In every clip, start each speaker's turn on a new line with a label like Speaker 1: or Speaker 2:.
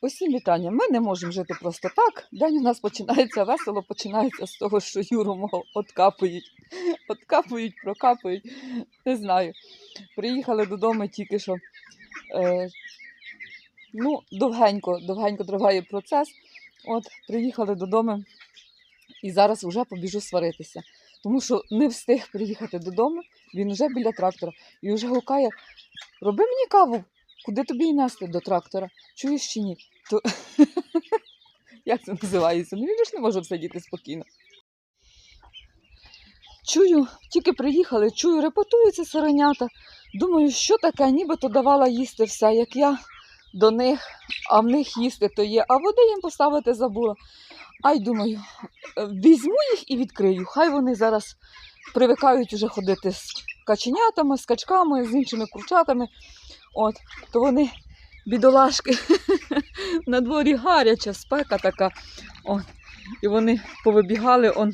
Speaker 1: Усім вітання. Ми не можемо жити просто так. День у нас починається весело, починається з того, що Юру мого откапують. Откапують, прокапують. Не знаю. Приїхали додому тільки що. Е, ну, довгенько, довгенько триває процес. От, приїхали додому і зараз вже побіжу сваритися. Тому що не встиг приїхати додому, він вже біля трактора і вже гукає: роби мені каву, куди тобі її нести до трактора? Чуєш чи ні? То... Як це називається? Ну він ж не може сидіти спокійно. Чую, тільки приїхали, чую, репетуються сиренята. Думаю, що таке, нібито давала їсти все, як я до них, а в них їсти то є, а води їм поставити забула. Ай, думаю, е, візьму їх і відкрию. Хай вони зараз привикають уже ходити з каченятами, з качками, з іншими курчатами. От, то вони, бідолашки, на дворі гаряча, спека така. От, і вони повибігали он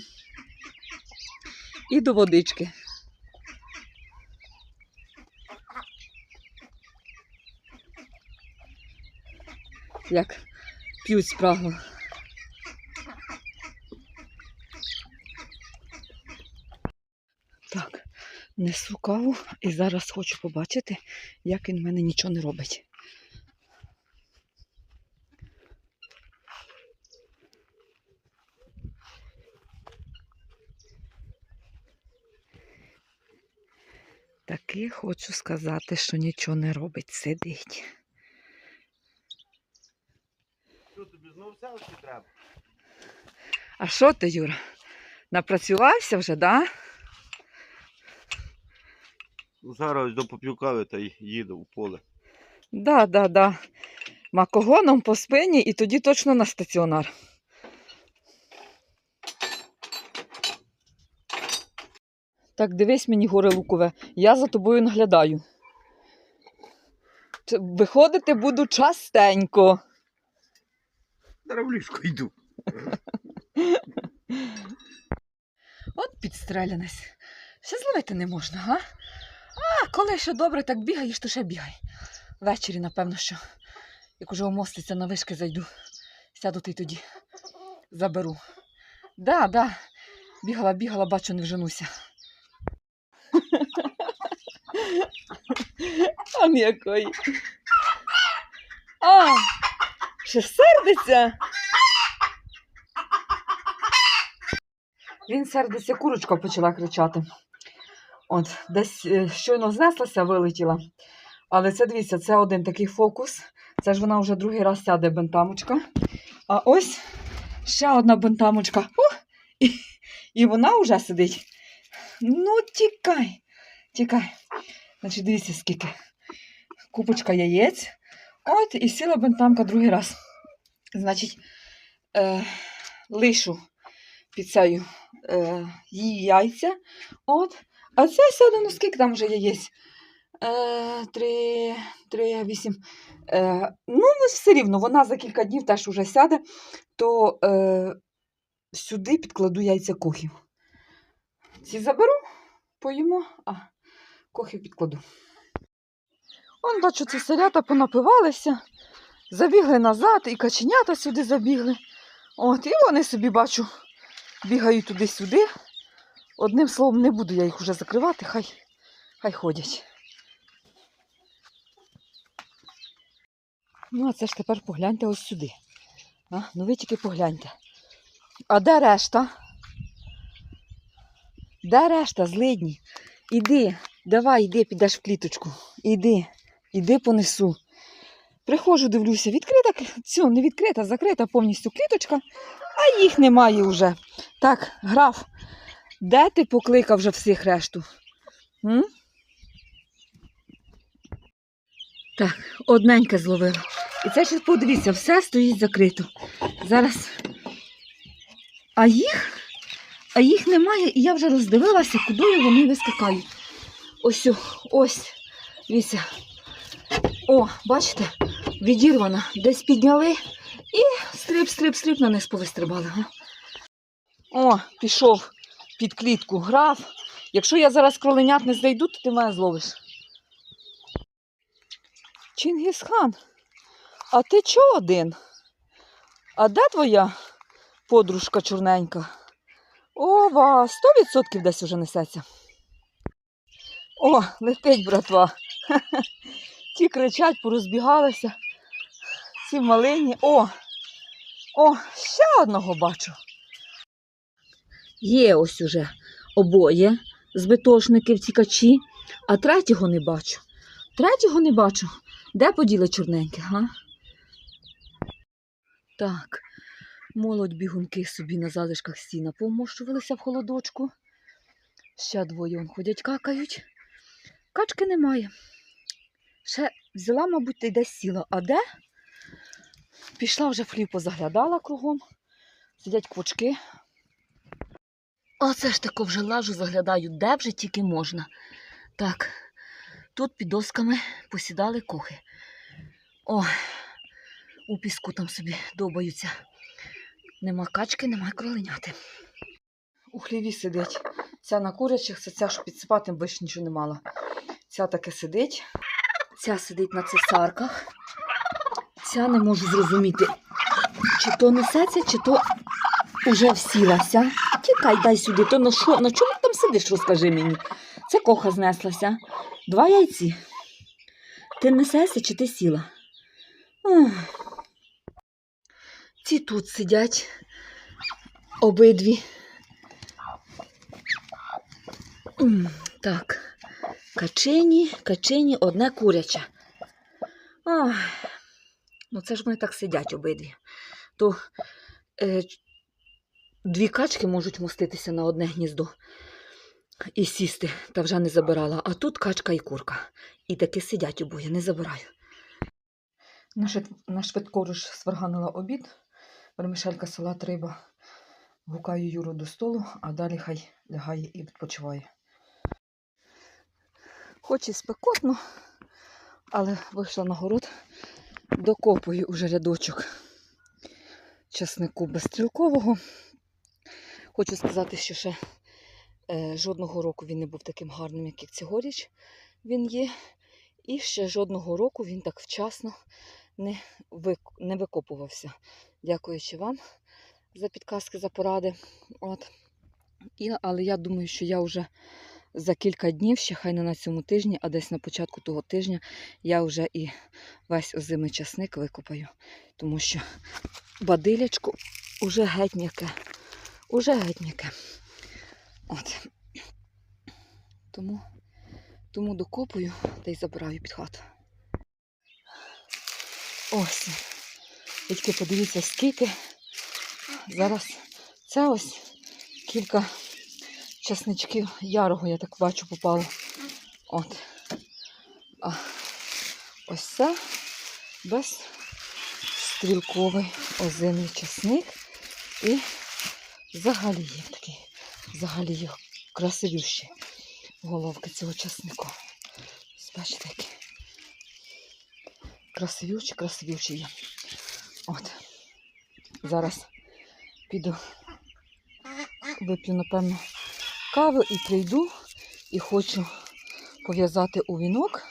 Speaker 1: і до водички. Як п'ють спрагло. Так, несу каву і зараз хочу побачити, як він в мене нічого не робить. Таки хочу сказати, що нічого не робить, сидить.
Speaker 2: Що тобі знову селки треба?
Speaker 1: А що ти, Юра? Напрацювався вже, да?
Speaker 2: Ну, Зараз до попівкави та й їду в поле.
Speaker 1: Да, да, да. Макогоном по спині і тоді точно на стаціонар. Так, дивись мені, горе лукове, я за тобою наглядаю. Виходити буду частенько.
Speaker 2: Зараз в ліжко йду.
Speaker 1: От підстрелянець. Ще зловити не можна, га? Коли ще добре так бігаєш, то ще бігай. Ввечері, напевно, що. Як уже умоститься на вишки зайду, сяду ти тоді заберу. Да, да. Бігала, бігала, бачу, не вженуся. А м'якої. А, ще сердиться. Він сердиться, курочка почала кричати. От, десь е, щойно знеслася, вилетіла. Але це дивіться, це один такий фокус. Це ж вона вже другий раз сяде бентамочка. А ось ще одна бентамочка. О! І, і вона вже сидить. Ну, тікай, тікай. Значить, дивіться, скільки. Купочка яєць. От, і сіла бентамка другий раз. Значить, е, лишу під цею е, її яйця. От. А це сяде, ну скільки там вже яєць? Е, три, три, вісім. Е, ну, все рівно, вона за кілька днів теж уже сяде, то е, сюди підкладу яйця кохів. Ці заберу, поїмо, а кохів підкладу. Он, бачу, ці селята понапивалися, забігли назад, і каченята сюди забігли. От, і вони собі бачу, бігають туди-сюди. Одним словом, не буду я їх уже закривати, хай, хай ходять. Ну, а це ж тепер погляньте ось сюди. А? Ну ви тільки погляньте. А де решта? Де решта, злидні? Іди, давай, іди, підеш в кліточку. Іди, іди понесу. Приходжу, дивлюся, відкрита, цю, не відкрита, закрита повністю кліточка, а їх немає вже. Так, граф, де ти покликав вже всіх решту? М? Так, одненьке зловила. І це ще подивіться, все стоїть закрито. Зараз. А їх? А їх немає, і я вже роздивилася, куди вони вискакають. Ось, ось, дивіться. О, бачите, відірвана. Десь підняли і стрип, стрип, стрип на низ повистрибали. О, пішов під клітку граф. Якщо я зараз кроленят не знайду, то ти мене зловиш. Чингісхан. А ти чого один? А де твоя подружка чорненька? Ова, сто відсотків десь уже несеться. О, летить, братва. Ті кричать, порозбігалися. Ці малині. О! О, ще одного бачу. Є ось уже обоє збитошники втікачі, а третього не бачу. Третього не бачу. Де поділи чорненьке, га? Так, молодь бігунки собі на залишках сіна помощувалися в холодочку. Ще двоє он ходять, какають. Качки немає. Ще взяла, мабуть, та й десь сіла. А де? Пішла вже в хлів позаглядала кругом. Сидять квочки. Оце ж тако вже лажу, заглядаю, де вже тільки можна. Так, тут під досками посідали кохи. О, у піску там собі довбаються. Нема качки, нема кроленяти. У хліві сидить. Ця на курячих, це ця, що підсипати, більше нічого не мала. Ця таке сидить. Ця сидить на цесарках. Ця не можу зрозуміти, чи то несеться, чи то уже всілася. Тікай, дай сюди, то на що? На чому там сидиш, розкажи мені. Це коха знеслася. Два яйці. Ти несешся чи ти сіла? Ох. Ці тут сидять обидві. Так, качині, качині, одне куряче. Ох. Ну, це ж вони так сидять обидві. То е, дві качки можуть моститися на одне гніздо і сісти, та вже не забирала. А тут качка і курка. І таки сидять обоє, не забираю. На, швид... на швидкоруш сварганила обід. Вермишелька, салат, риба. Гукаю Юру до столу, а далі хай лягає і відпочиває. Хоч і спекотно, але вийшла на город, докопую уже рядочок часнику безстрілкового. Хочу сказати, що ще е, жодного року він не був таким гарним, як цьогоріч він є. І ще жодного року він так вчасно не, викопувався. Дякуючи вам за підказки, за поради. От. І, але я думаю, що я вже за кілька днів, ще хай не на цьому тижні, а десь на початку того тижня я вже і весь озимий часник викопаю. Тому що бадилячко уже геть м'яке. Уже геть. От. Тому, тому докопую та й забираю під хату. Ось. Тільки подивіться, скільки. Зараз це ось кілька часничків ярого, я так бачу, попало. От. А ось це безстрілковий озимий часник. І взагалі є такий, взагалі є красивіші головки цього часнику. Бачите, які красивючі, красивючі є. От. Зараз піду, вип'ю, напевно, каву і прийду і хочу пов'язати у вінок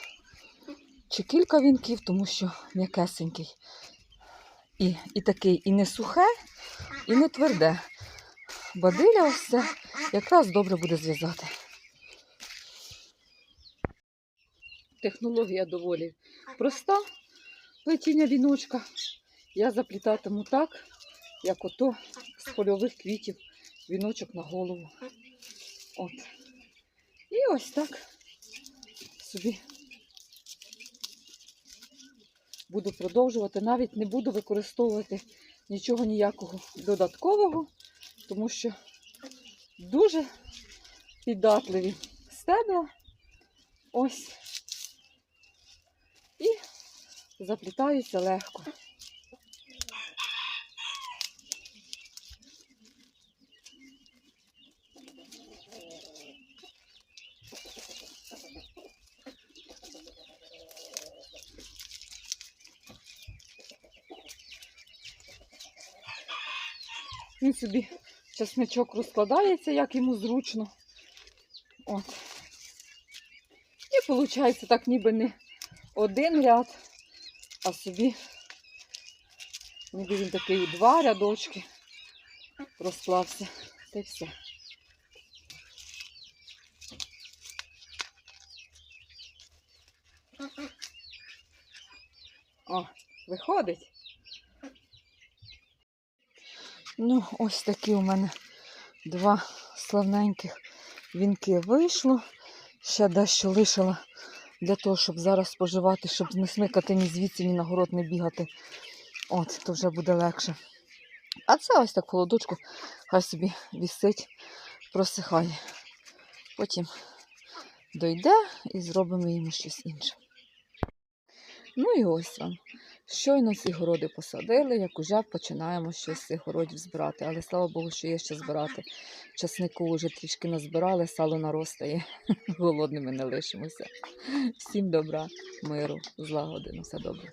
Speaker 1: чи кілька вінків, тому що м'якесенький. І, і такий і не сухе, і не тверде. Бадиля ось це якраз добре буде зв'язати. Технологія доволі проста. Плетіння віночка. Я заплітатиму так, як ото з польових квітів віночок на голову. От. І ось так собі буду продовжувати. Навіть не буду використовувати нічого ніякого додаткового, тому що дуже піддатливі стебла. Ось. І заплітаються легко. Він собі часничок розкладається, як йому зручно. От. І виходить так ніби не один ряд, а собі Ніби він такий два рядочки розклався. Та й все. О, виходить. Ну, ось такі у мене два славненьких вінки вийшло. Ще дещо лишила для того, щоб зараз споживати, щоб не смикати ні звідси, ні на город не бігати. От, то вже буде легше. А це ось так холодочку, хай собі вісить, просихає. Потім дойде і зробимо йому щось інше. Ну і ось вам. Щойно ці городи посадили, як уже починаємо щось з цих городів збирати. Але слава Богу, що є ще збирати. Часнику вже трішки назбирали, сало наростає. Голодними не лишимося. Всім добра, миру, злагоди, на все добре.